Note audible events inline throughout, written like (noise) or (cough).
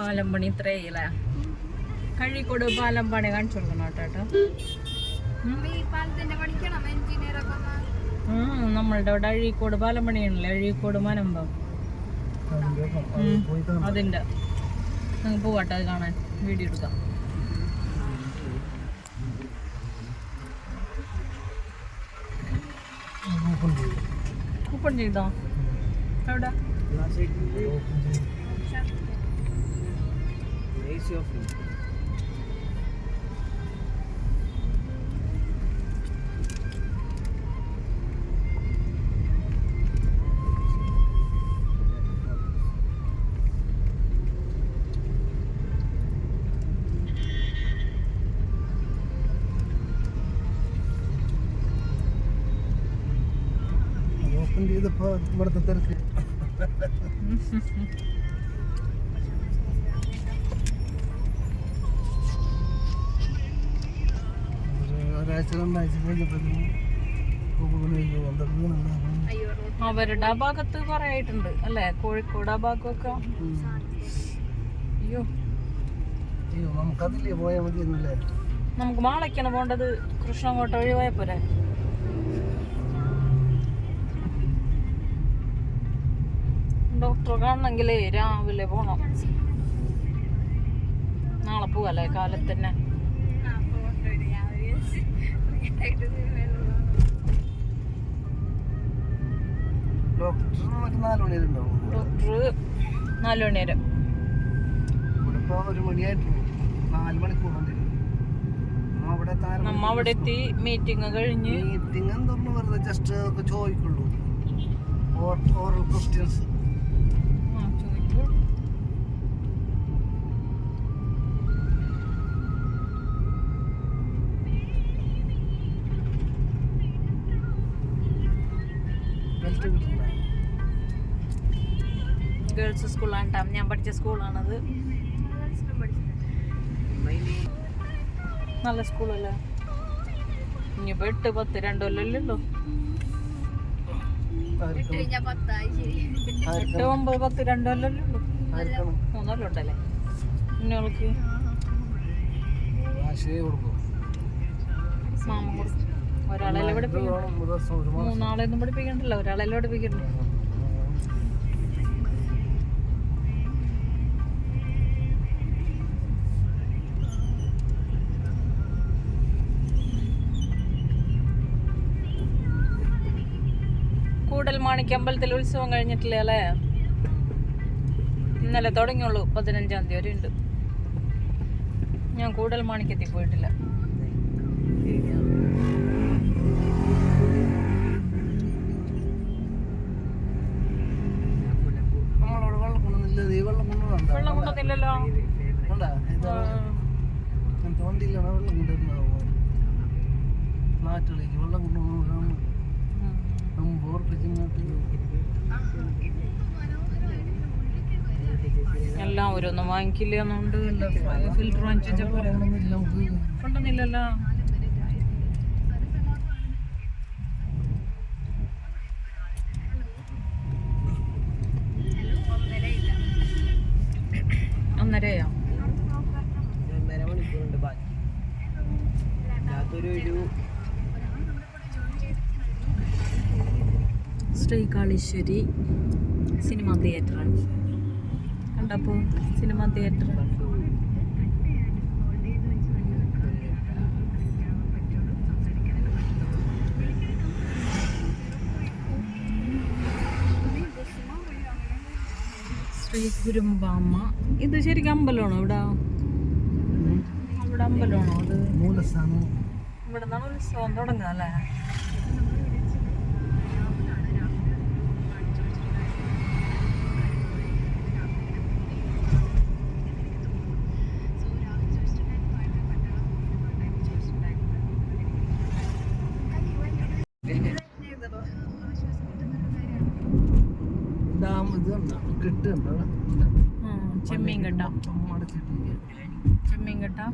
പാലം പണി ഇത്രയില്ലേ കഴിക്കോട് പാലം പണി കാണിച്ചു കൊടുക്കണം കേട്ടോ നമ്മളുടെ അവിടെ അഴീക്കോട് പാലം പണിയാണല്ലേ അഴീക്കോട് മനമ്പം അതിന്റെ. നിങ്ങൾക്ക് പോവാട്ടെ അത് കാണാൻ. വീഡിയോ എടുക്കാം. ഓപ്പൺ ചെയ്തോ. എവിടെ? ഓപ്പൺ ചെയ്തപ്പോ ഇവിടുത്തെ തിരക്ക് (laughs) അവരുടെ ആ ഭാഗത്ത് കുറെ അല്ലെ? കോഴിക്കോട് ആ ഭാഗമൊക്കെ? അയ്യോ. നമുക്കതില്ലേ പോയാൽ മതിയെന്നല്ലേ? നമുക്ക് മാളയ്ക്കാണ് പോണ്ടത്. കൃഷ്ണങ്കോട്ട വഴി പോയാ പോരെ? ഡോക്ടറെ കാണണമെങ്കിലേ രാവിലെ പോണം. നാളെ പോവല്ലേ? കാലത്ത് നാല് മണി വരെ ഉണ്ടാവും. ഡോക്ടർ മണി വരെ. നമ്മ അവിടെ എത്തി. മീറ്റിംഗ് കഴിഞ്ഞ്. മീറ്റിംഗ് വെറുതെ ജസ്റ്റ് ചോദിക്കുള്ളൂ. ഓറൽ ക്വസ്റ്റ്യൻസ് ഗേൾസ് സ്കൂളാണ് കേട്ടോ ഞാൻ പഠിച്ച സ്കൂളാണത്. നല്ല സ്കൂളല്ലേ? ഇനിയിപ്പോ എട്ട് പത്ത് രണ്ടു കൊല്ലല്ലോ എട്ട് ഒമ്പത് പത്ത് രണ്ടു കൊല്ലല്ലോ മൂന്നല്ലോ ഉണ്ടല്ലേ? ഇന്നോൾക്ക് മാമ കൊടുക്കും. ഒരാളെല്ലാം പഠിപ്പിക്കണം മൂന്നാളെയൊന്നും പഠിപ്പിക്കണ്ടല്ലോ. ഒരാളെല്ലാം പഠിപ്പിക്കണ്ടോ? കൂടൽ മാണിക്ക ഉത്സവം കഴിഞ്ഞിട്ടില്ല അല്ലേ? ഇന്നലെ തുടങ്ങിയുള്ളൂ. പതിനഞ്ചാം തീയതി വരെ ഉണ്ട്. ഞാൻ കൂടൽ മാണിക്കത്തിൽ പോയിട്ടില്ല. വെള്ളം കൊണ്ടുവന്നില്ല? ഈ വെള്ളം കൊണ്ടുവരുന്നത്. നാട്ടിലേക്ക് വെള്ളം. ബോർപ്പിച്ചിങ്ങോട്ട് എല്ലാം ഓരോന്നും വാങ്ങിക്കില്ല എന്നുണ്ട്. ഫിൽറ്റർ വാങ്ങിച്ചാൽ പറയണമെന്നില്ല നമുക്ക് കൊണ്ടുവന്നില്ലല്ലോ. ശ്രീകാളീശ്വരി സിനിമ തിയേറ്റർ കണ്ടപ്പോ സിനിമ തിയേറ്റർ. ശ്രീ കുരുമ്പാമ്മ ഇത് ശരിക്കും അമ്പലമാണോ ഇവിടെ ഇവിടെ അമ്പലമാണോ അത്? ഇവിടെ നിന്നാണ് ഉത്സവം തുടങ്ങുക അല്ലേ ഡാം ഇത് കണ്ടോ? കെട്ട് കണ്ടോ അവിടെ? ഉം, ചെമ്മീൻ കെട്ടാ മൊത്തം അടച്ചിട്ടിരിക്കുകയാ. ചെമ്മീൻ കെട്ടാ.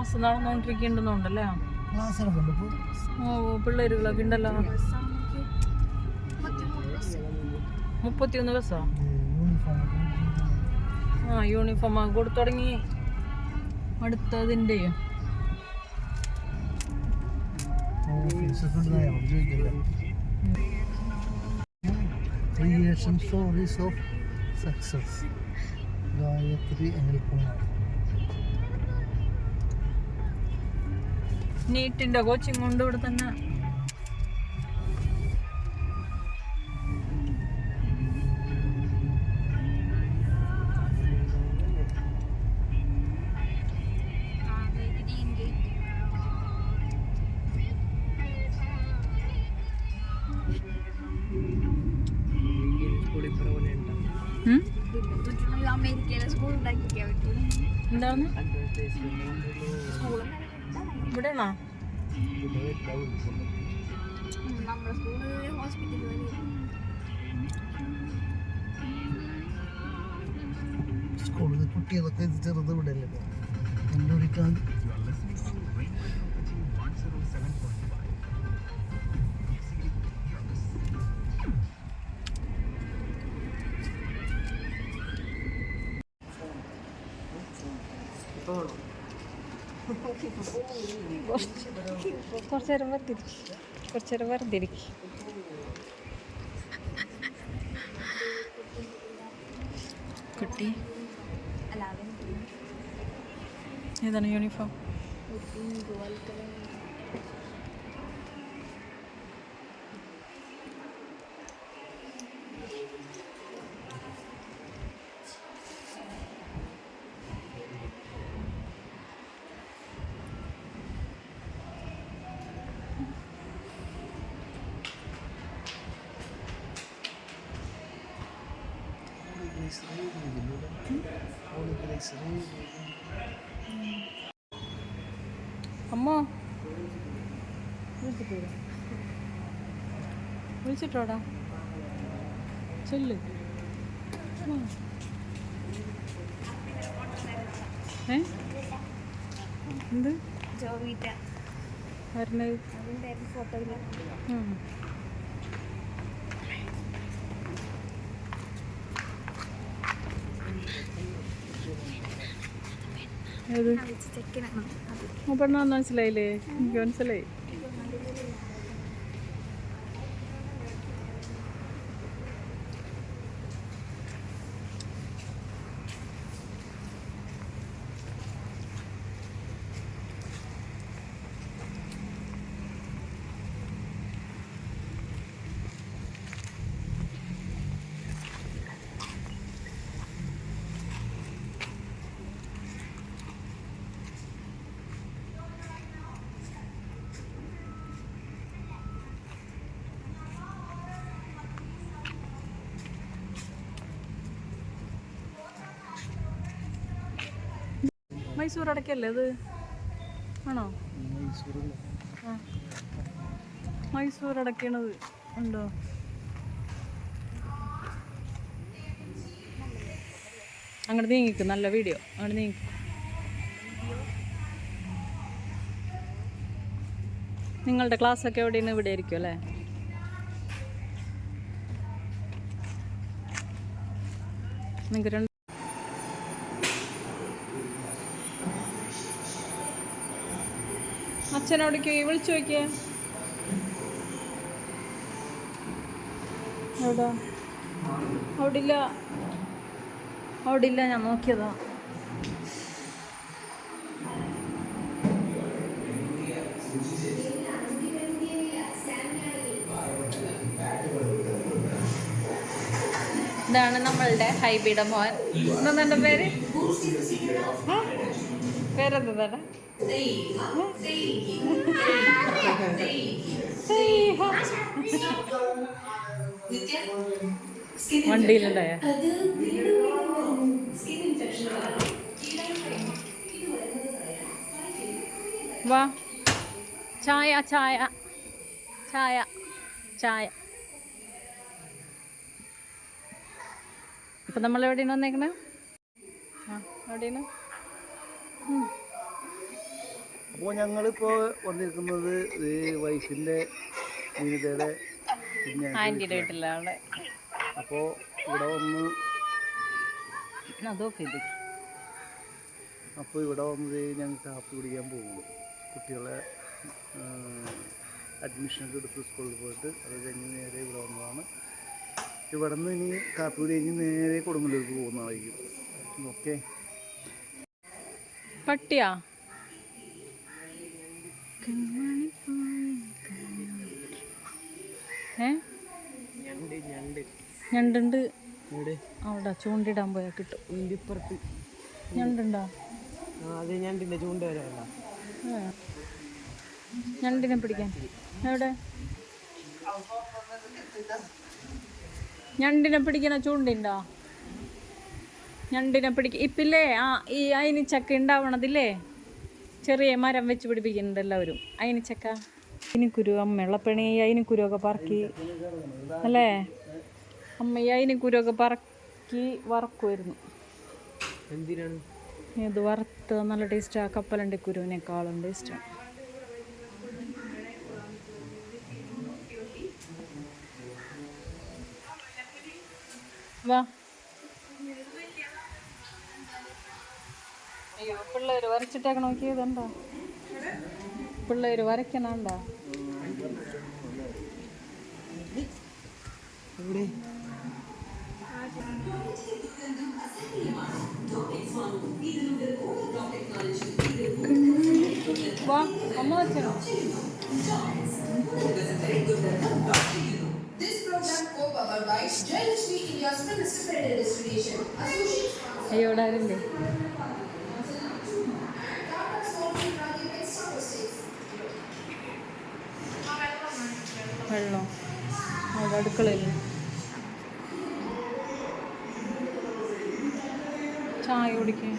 ക്ലാസ് നടന്നുകൊണ്ടിരിക്കുന്നുണ്ടല്ലേ ഇപ്പോൾ ഓ പിള്ളേരുകളൊക്കെ ഉണ്ടല്ലോ. മുപ്പത്തിയൊന്ന് ബസ്സാ? ആ യൂണിഫോം കൊടുത്തു തുടങ്ങി. അടുത്തതിന്റെ. Creation stories of success Gayathri Anilkumar. നീറ്റിന്റെ coaching ഉണ്ട് ഇവിടെ തന്നെ? അമേരിക്കയിലെ സ്കൂൾ ഉണ്ടാക്കിക്കാൻ പറ്റും. എന്താണ്? ഇവിടെയാണോ? നമ്മുടെ സ്കൂളിൽ ഹോസ്പിറ്റൽ വരെ. സ്കൂളിൽ കുട്ടികളൊക്കെ ചെറുത് വിടല്ലേ കണ്ടുപിടിക്കാൻ കുറച്ച് നേരം കുറച്ച് നേരം വെറുതെ ഇരിക്കും കുട്ടി ഏതാണ് യൂണിഫോം അമ്മ. വിളിച്ചിട്ട്. വിളിച്ചിട്ടോടാ. ചെല്ല്. ഏ? എന്ത്? ജോവിറ്റ. വരണത് അതിന്റെ ഏത്? മനസ്സിലായില്ലേ? എനിക്ക് മനസ്സിലായി. മൈസൂർ അടക്കല്ലേ അത്? ആണോ? മൈസൂർ അടക്കണത് ഉണ്ടോ? അങ്ങോട്ട് നീങ്ങിക്കും നല്ല വീഡിയോ അങ്ങോട്ട് നീങ്ങിക്കും. നിങ്ങളുടെ ക്ലാസ് ഒക്കെ എവിടെയാണ്? ഇവിടെ ആയിരിക്കും അല്ലേ? നിങ്ങൾക്ക് രണ്ട് അച്ഛനോടേക്ക് വിളിച്ചു നോക്കിയേ. എവിടാ? അവിടില്ല. അവിടില്ല അവിടെ ഞാൻ നോക്കിയതാ. ഇതാണ് നമ്മളുടെ ഹൈബിയുടെ മോൻ. എന്താ എന്റെ പേര്? പേരെന്താ വണ്ടിയിലുണ്ടായ? വാ. ചായ ചായ. ചായ ചായ. ഇപ്പം നമ്മൾ എവിടെയാണ് വന്നേക്കണേ? ആ എവിടെയാണ്. അപ്പോൾ ഞങ്ങളിപ്പോൾ വന്നിരിക്കുന്നത് ഈ വൈഫിന്റെ വിനിതയുടെ ആന്റിയുടെ വീട്ടിലാണ്. അപ്പോൾ ഇവിടെ വന്ന് അപ്പോൾ ഇവിടെ വന്നത് ഞങ്ങൾ കാപ്പി കുടിക്കാൻ പോകുന്നു. കുട്ടികളെ അഡ്മിഷനൊക്കെ എടുത്ത് സ്കൂളിൽ പോയിട്ട് അത് കഴിഞ്ഞ് നേരെ ഇവിടെ വന്നതാണ്. ഇവിടെ നിന്ന് ഇനി കാപ്പി കഴിഞ്ഞ് നേരെ കൊടുങ്ങല്ലൂർക്ക് പോകുന്നതായിരിക്കും ഓക്കെ. പട്ടിയാ? ഞണ്ടുണ്ട്. അവിടെ ചൂണ്ടിടാൻ പോയാൽ കിട്ടും. ഇപ്പുറത്ത് ഞണ്ടുണ്ടോ? അത് ഞണ്ടിന്റെ ചൂണ്ട ഏ. ഞണ്ടിനെ പിടിക്കാൻ. എവിടെ? ഞണ്ടിനെ പിടിക്കണ ചൂണ്ടിണ്ടോ? ഞണ്ടിനെ പിടിക്ക ഇപ്പില്ലേ? ആ ഈ ചക്ക ഉണ്ടാവണതില്ലേ? ചെറിയ മരം വെച്ച് പിടിപ്പിക്കുന്നുണ്ട് എല്ലാവരും. അയിനിച്ചക്ക കുരു അമ്മ എള്ളപ്പണി അതിന് കുരുവൊക്കെ ഒക്കെ പറക്കി. അല്ലേ? അമ്മ അതിന് കുരുവൊക്കെ ഒക്കെ പറക്കി വറക്കുമായിരുന്നു എന്തിനാണ്? ഇത് വറുത്ത് നല്ല ടേസ്റ്റാണ് കപ്പലണ്ടി കുരുവിനേക്കാളും ടേസ്റ്റാണ് വാ. അയ്യോ പിള്ളേര് വരച്ചിട്ടൊക്കെ നോക്കിയതുണ്ടോ പിള്ളേര് വരയ്ക്കണുണ്ടോ എവിടെ? വാ അമ്മ വരച്ചോ This അടുക്കളയിൽ. ചായ കുടിക്കേ.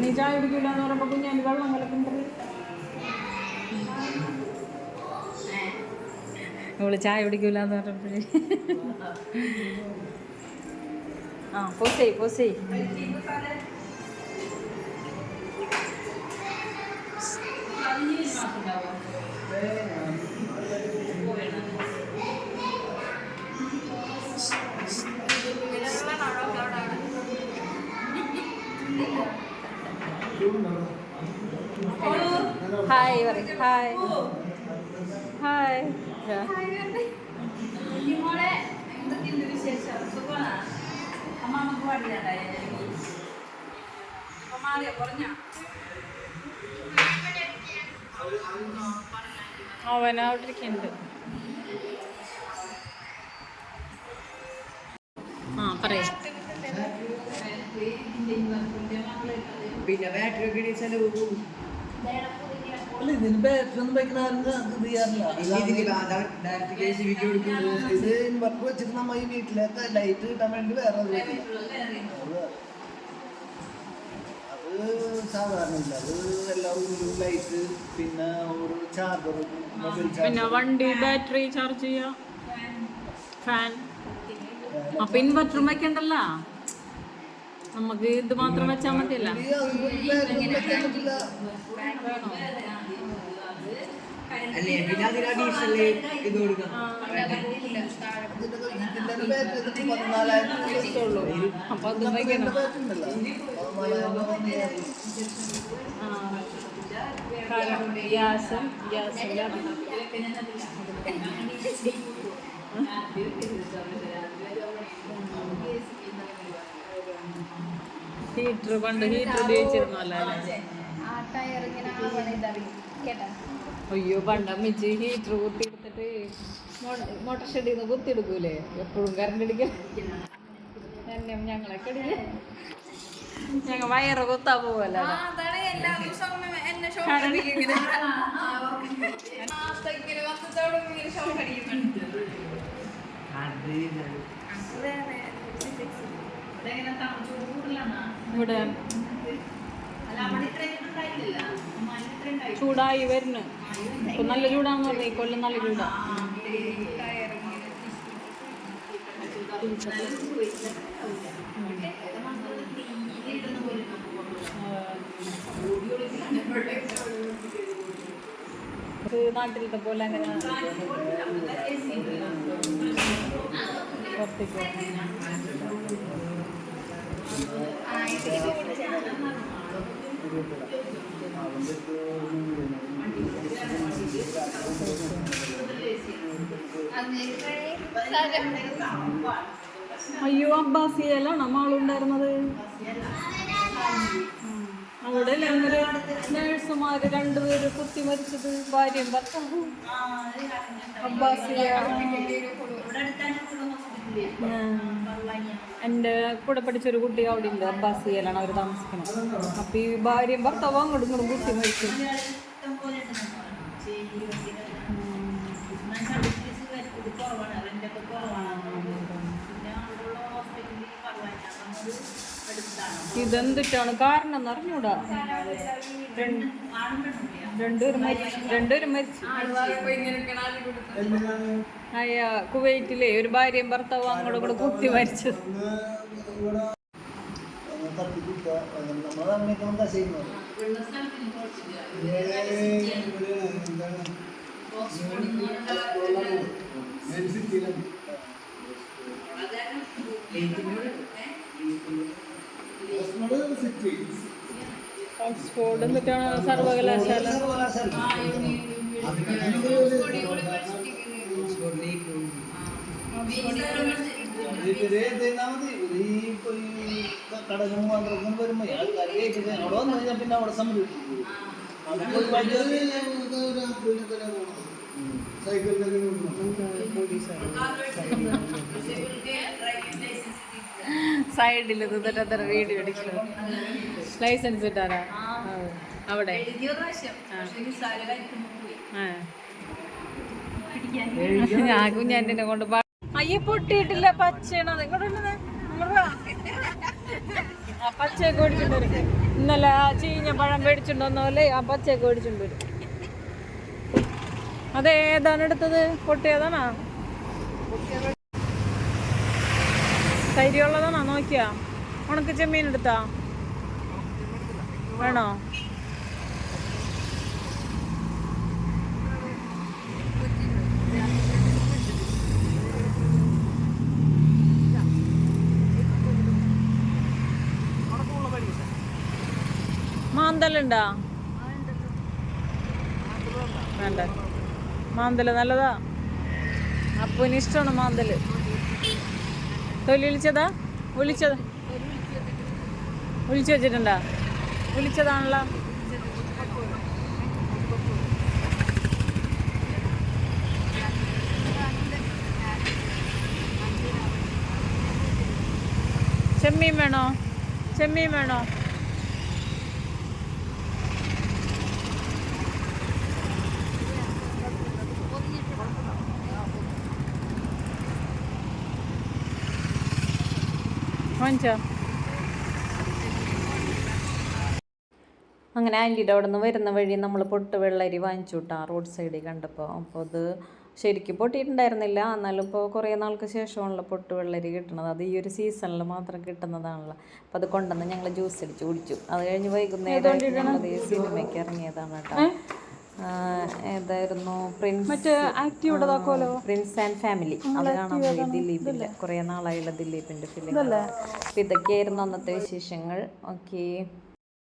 നീ ചായ കുടിക്കില്ല എന്ന് പറയുമ്പോൾ കുഞ്ഞാന്റെ വെള്ളം കലക്കുന്നുണ്ട് നമ്മൾ ചായ കുടിക്കൂല എന്ന് പറഞ്ഞപ്പോഴേ. ആ പോസേ പോസേ ഹായ് പറയും. ഹായ് ഹായ് അവൻ അവിടെ ഇരിക്കുന്നുണ്ട് ആ പറയേ. പിന്നെ ബാറ്ററി ഒക്കെ ഇടിച്ചാൽ അല്ല ഇതിന് ബാറ്ററി ഒന്നും വെക്കുന്ന ആരും ഇത് ചെയ്യാറില്ല. ഇത് ഇൻവെർട്ടർ വെച്ചിട്ട് നമ്മ ഈ വീട്ടിലേക്ക് ലൈറ്റ് കിട്ടാൻ വേണ്ടി വേറെ അത് വെക്കണം. സാധാരണ ഇല്ല അത് എല്ലാം ഒരു ലൈറ്റ് പിന്നെ ഒരു ചാർജർ മൊബൈൽ പിന്നെ വണ്ടി ബാറ്ററി ചാർജ് ചെയ്യാം. ഫാൻ അപ്പൊ ഇൻവെർട്ടർ വെക്കണ്ടല്ല? നമുക്ക് ഇത് മാത്രം വെച്ചാൽ മതിയല്ല. അല്ലേ അഡീഷണൽ ഇത് കൊടുക്കാം അപ്പൊ അത് വെക്കണം ഗ്യാസും ഗ്യാസില്ല ഹീറ്റർ പണ്ട് ഹീറ്റർ ഉപയോഗിച്ചിരുന്നല്ലോ അല്ലേ ആ ടയർ ഇങ്ങനെ കേട്ടാ അയ്യോ പണ്ടമ്മച്ചി ഹീറ്റർ കുത്തിയെടുത്തിട്ട് മോട്ടർ ഷെഡിൽ നിന്ന് കുത്തിയെടുക്കൂലേ? എപ്പോഴും കറണ്ട് അടിക്കാൻ. എന്നെ ഞങ്ങളൊക്കെ ഞങ്ങൾ വയറ് കുത്താൻ പോവല്ലോ ഇവിടെ. ചൂടായി വരുന്നു. ഇപ്പൊ നല്ല ചൂടാന്ന് പറഞ്ഞു. ഈ കൊല്ലം നല്ല ചൂടാ. നാട്ടിലത്തെ പോലെ അങ്ങനെ അയ്യോ അബ്ബാസിയല്ലാണ് മാളുണ്ടായിരുന്നത്? അവിടെ ഞങ്ങൾ നേഴ്സുമാര് രണ്ടുപേര് കുത്തി മരിച്ചത് ഭാര്യയും ഭർത്താവും. അബ്ബാസിയ. എന്റെ കൂടെ പഠിച്ചൊരു കുട്ടി അവിടെ ഇല്ല അബ്ബാസിയയിലാണ് അവർ താമസിക്കുന്നത്. അപ്പം ഈ ഭാര്യയും ഭർത്താവും അങ്ങോട്ടും ഇങ്ങോട്ടും കുത്തി മരിച്ചു. ഇതെന്തിട്ടാണ്? കാരണം എന്ന് അറിഞ്ഞൂടാ. രണ്ട് രണ്ടുപേരും മരിച്ചു. കുവൈറ്റിലെ ഒരു ഭാര്യയും ഭർത്താവും അങ്ങോട്ട് കൂടെ കുത്തി മരിച്ചത്. സിറ്റി ഓക്സ്ഫോർഡ് എന്നിട്ടാണ് സർവകലാശാല? സൈക്കിളിൽ കടലും വരുമ്പോ അവിടെ വന്നു കഴിഞ്ഞാൽ പിന്നെ അവിടെ സംരക്ഷിക്കും സൈഡിൽ നിന്നിട്ട് അത്ര വീഡിയോ എടുക്കണം ലൈസൻസ് കിട്ടാനാ അവിടെ. ആ. ഞാൻ കുഞ്ഞാന്റെ കൊണ്ട് അയ്യ പൊട്ടിയിട്ടില്ല പച്ചയാണോ? നിങ്ങളുടെ. ആ പച്ചയൊക്കെ വരും. ഇന്നലെ ആ ചീഞ്ഞ പഴം മേടിച്ചിട്ടുണ്ടോന്നല്ലേ ആ പച്ചയൊക്കെ വരും. അതെ ഏതാണ് എടുത്തത്? പൊട്ടിയതാണോ? തൈരുള്ളതാണോ? നോക്കിയാ. ഉണക്ക് ചെമ്മീൻ എടുത്താ. വേണോ? മാന്തലുണ്ടാ? വേണ്ട. മാന്തൽ നല്ലതാ. അപ്പൂന് ഇഷ്ടമാണ് മാന്തൽ. തൊലി വിളിച്ചതാ? വിളിച്ചത്. വിളിച്ചു വെച്ചിട്ടുണ്ടാ? വിളിച്ചതാണല്ലോ. ചെമ്മീൻ വേണോ? ചെമ്മീൻ വേണോ? വാങ്ങിച്ചോ അങ്ങനെ ആന്റിയുടെ അവിടെ നിന്ന് വരുന്ന വഴി നമ്മൾ പൊട്ട് വെള്ളരി വാങ്ങിച്ചു വിട്ടാ റോഡ് സൈഡിൽ കണ്ടപ്പോൾ. അപ്പോൾ അത് ശരിക്കും പൊട്ടിയിട്ടുണ്ടായിരുന്നില്ല. എന്നാലും ഇപ്പോൾ കുറേ നാൾക്ക് ശേഷമാണല്ലോ പൊട്ട് വെള്ളരി കിട്ടുന്നത് അത് ഈ ഒരു സീസണിൽ മാത്രം കിട്ടുന്നതാണല്ലോ. അപ്പോൾ അത് കൊണ്ടുവന്ന് ഞങ്ങൾ ജ്യൂസ് അടിച്ച് കുടിച്ചു. അത് കഴിഞ്ഞ് വൈകുന്നേരം സിനിമയ്ക്ക് ഇറങ്ങിയതാണ് കേട്ടോ ഏതായിരുന്നു? പ്രിൻസ് പ്രിൻസ് ആൻഡ് ഫാമിലി അതാണ് ദിലീപിന്റെ കുറേ നാളായുള്ള ദിലീപിന്റെ ഫിലിം അപ്പൊ ഇതൊക്കെയായിരുന്നു അന്നത്തെ വിശേഷങ്ങൾ. ഓക്കെ